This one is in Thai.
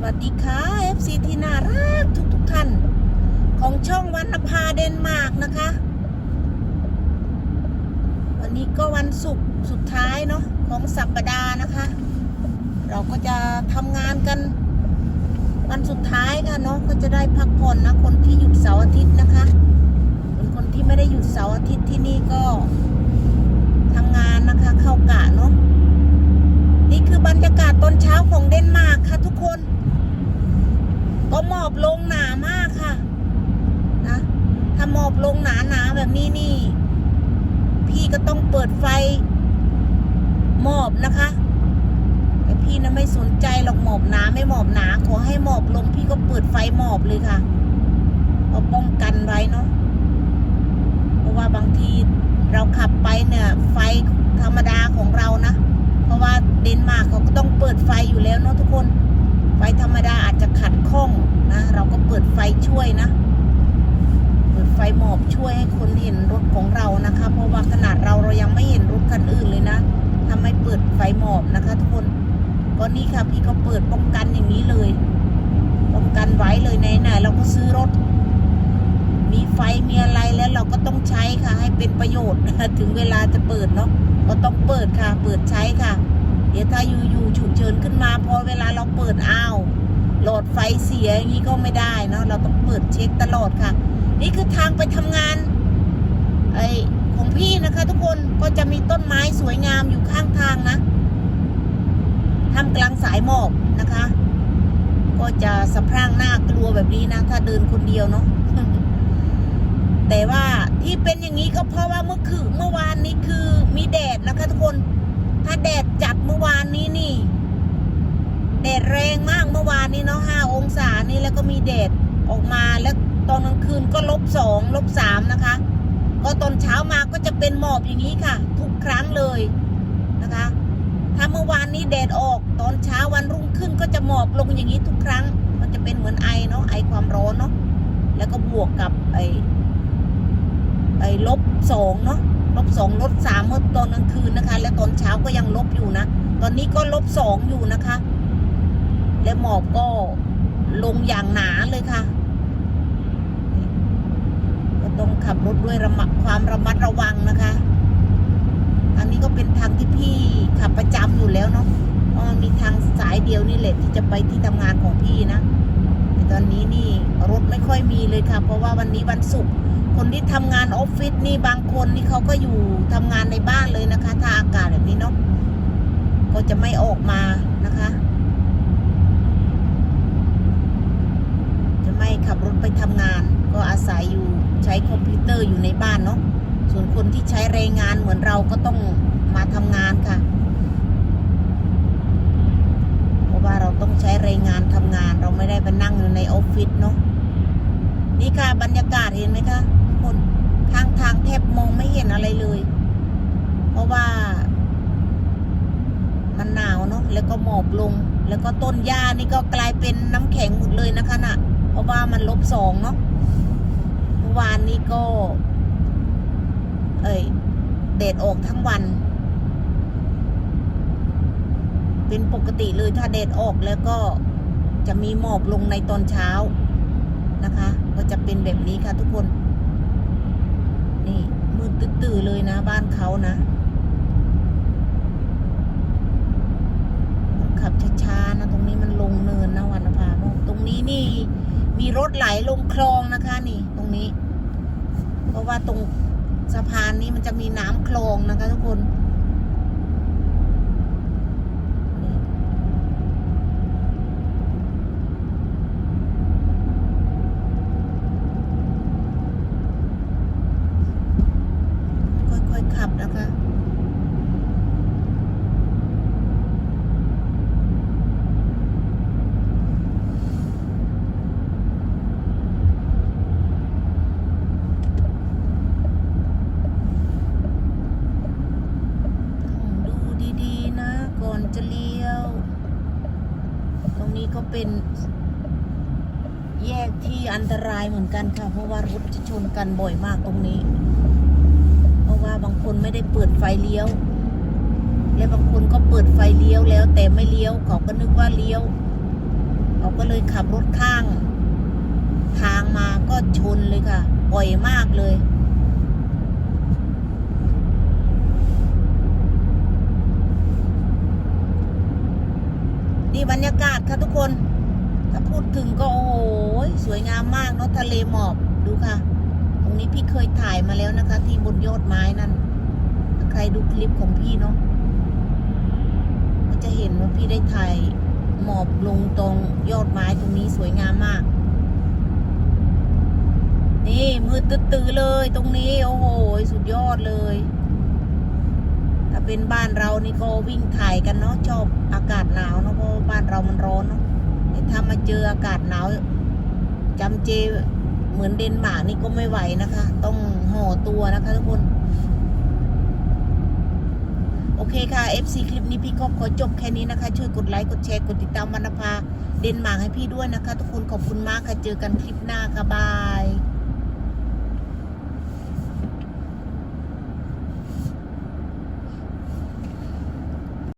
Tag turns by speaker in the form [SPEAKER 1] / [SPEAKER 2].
[SPEAKER 1] สวัสดีค่ะ FC ที่น่ารักทุกทุกท่าน ของช่องวันนภาเดนมาร์กนะคะ วันนี้ก็วันศุกร์สุดท้ายเนาะของสัปดาห์นะคะ เราก็จะทำงานกันวันสุดท้ายค่ะเนาะก็จะได้พักผ่อนนะคนที่หยุดเสาร์อาทิตย์นะคะส่วนคนที่ไม่ได้หยุดเสาร์อาทิตย์ที่นี่ก็ทำงานนะคะเข้ากะเนาะนี่คือบรรยากาศตอนเช้าของเดนมาร์กค่ะทุกคน อบลงหนามากค่ะ นะ ถ้าหมอบลงหนาหนาแบบนี้นี่ พี่ก็ต้องเปิดไฟหมอบนะคะ แต่พี่นะไม่สนใจหรอกหมอบหนาไม่หมอบหนาขอให้หมอบลง พี่ก็เปิดไฟหมอบเลยค่ะเอาป้องกันไว้เนาะเพราะว่าบางทีเราขับไปเนี่ย ไฟธรรมดาของเรานะ เพราะว่าเดนมาร์กเขาก็ต้องเปิดไฟอยู่แล้วเนาะทุกคน ไฟธรรมดาอาจจะขัดข้องนะ เราก็เปิดไฟช่วยนะ เปิดไฟหมอบช่วยให้คนเห็นรถของเรานะคะ เพราะว่าขนาดเราเรายังไม่เห็นรถคันอื่นเลยนะทำให้เปิดไฟหมอบนะคะ ทุกคนก็นี่ค่ะพี่ก็เปิดป้องกันอย่างนี้เลย ป้องกันไว้เลยไหนๆเราก็ซื้อรถ มีไฟมีอะไรแล้วเราก็ต้องใช้ค่ะ ให้เป็นประโยชน์ถึงเวลาจะเปิดเนาะก็ต้องเปิดค่ะ เปิดใช้ค่ะ เดี๋ยวถ้าอยู่ๆฉุกเฉินขึ้นมาพอเวลาเราเปิดอ้าวโหลดไฟเสียอย่างนี้ก็ไม่ได้เนาะเราต้องเปิดเช็คตลอดค่ะ นี่คือทางไปทำงานไอของพี่นะคะ ทุกคนก็จะมีต้นไม้สวยงามอยู่ข้างทางนะทำกลางสายหมอกนะคะ ก็จะสะพรั่งหน้ากลัวแบบนี้นะ ถ้าเดินคนเดียวเนาะแต่ว่าที่เป็นอย่างนี้ก็เพราะว่าเมื่อคือเมื่อวานนี้คือมีแดดนะคะ ทุกคน ถ้าแดดจัดเมื่อวานนี้นี่ แดดแรงมากเมื่อวานนี้เนาะห้าองศานี่แล้วก็มีแดดออกมาแล้วตอนกลางคืนก็ลบสองลบสามนะคะ ก็ตอนเช้ามาก็จะเป็นหมอบอย่างนี้ค่ะ ทุกครั้งเลยนะคะ ถ้าเมื่อวานนี้แดดออกตอนเช้าวันรุ่งขึ้นก็จะหมอบลงอย่างนี้ทุกครั้ง มันจะเป็นเหมือนไอเนาะไอความร้อนเนาะแล้วก็บวกกับไอไอลบสองเนาะ ลบสองลบสามเมื่อตอนกลางคืนนะคะ และตอนเช้าก็ยังลบอยู่นะ ตอนนี้ก็ลบสองอยู่นะคะ และหมอกก็ลงอย่างหนาเลยค่ะก็ต้องขับรถด้วยระมัดความระมัดระวังนะคะทางนี้ก็เป็นทางที่พี่ขับประจำอยู่แล้วเนาะเพราะมันมีทางสายเดียวนี่แหละที่จะไปที่ทำงานของพี่นะแต่ตอนนี้นี่รถไม่ค่อยมีเลยค่ะ เพราะว่าวันนี้วันศุกร์ คนที่ทำงานออฟฟิศนี่บางคนนี่เขาก็อยู่ทำงานในบ้านเลยนะคะ ถ้าอากาศแบบนี้เนาะก็จะไม่ออกมานะคะ จะไม่ขับรถไปทำงาน ก็อาศัยอยู่ใช้คอมพิวเตอร์อยู่ในบ้านเนาะส่วนคนที่ใช้แรงงานเหมือนเราก็ต้องมาทำงานค่ะ เพราะว่าเราต้องใช้แรงงานทำงาน เราไม่ได้ไปนั่งอยู่ในออฟฟิศเนาะนี่ค่ะบรรยากาศเห็นไหมคะ ทุกคนข้างทางแทบมองไม่เห็นอะไรเลย เพราะว่า มันหนาวเนาะแล้วก็หมอบลง แล้วก็ต้นหญ้านี่ก็กลายเป็นน้ำแข็งหมดเลยนะคะน่ะ เพราะว่ามันลบสองเนาะเมื่อวานนี้ก็ เอ้ยแดดออกทั้งวัน เป็นปกติเลยถ้าแดดออกแล้วก็จะมีหมอบลงในตอนเช้านะคะ ก็จะเป็นแบบนี้ค่ะทุกคนื่อเลยนะ บ้านเขานะ ขับช้าๆนะ ตรงนี้มันลงเนินนะวันภาตรงนี้นี่ มีรถไหลลงคลองนะคะ นี่ ตรงนี้ เพราะว่าตรงสะพานนี้มันจะมีน้ำคลองนะคะ ทุกคน ค่อยๆขับนะคะ ดูดีๆนะ ก่อ นจะเลี้ยว ตรงนี้ก็เป็นแยกที่อันตรายเหมือนกันค่ะ เพราะว่ารถจะชนกันบ่อยมากตรงนี้ เพราะว่าบางคนไม่ได้เปิดไฟเลี้ยว และบางคนก็เปิดไฟเลี้ยวแล้ว แต่ไม่เลี้ยวเขาก็นึกว่าเลี้ยวเราก็เลยขับรถข้าง ทางมาก็ชนเลยค่ะบ่อยมากเลย นี่บรรยากาศค่ะทุกคน ถ้าพูดถึงก็โอ้โหสวยงามมากเนาะทะเลหมอกดูค่ะ ตรงนี้พี่เคยถ่ายมาแล้วนะคะ ที่บนยอดไม้นั่นใครดูคลิปของพี่เนาะก็จะเห็นว่าพี่ได้ถ่ายหมอบลงตรงยอดไม้ตรงนี้สวยงามมาก นี่มืดตื้อเลยตรงนี้ โอ้โห สุดยอดเลย เป็นบ้านเรานี่ก็วิ่งถ่ายกันเนาะชอบอากาศหนาวเนาะเพราะบ้านเรามันร้อนเนาะแต่ถ้ามาเจออากาศหนาวจำเจเหมือนเดนมาร์กนี่ก็ไม่ไหวนะคะ ต้องห่อตัวนะคะทุกคนโอเคค่ะ FC คลิปนี้พี่ก็ขอจบแค่นี้นะคะ ช่วยกดไลค์ กดแชร์ กดติดตามวรรณภาเดนมาร์กให้พี่ด้วยนะคะ ทุกคนขอบคุณมากค่ะ เจอกันคลิปหน้าค่ะ บาย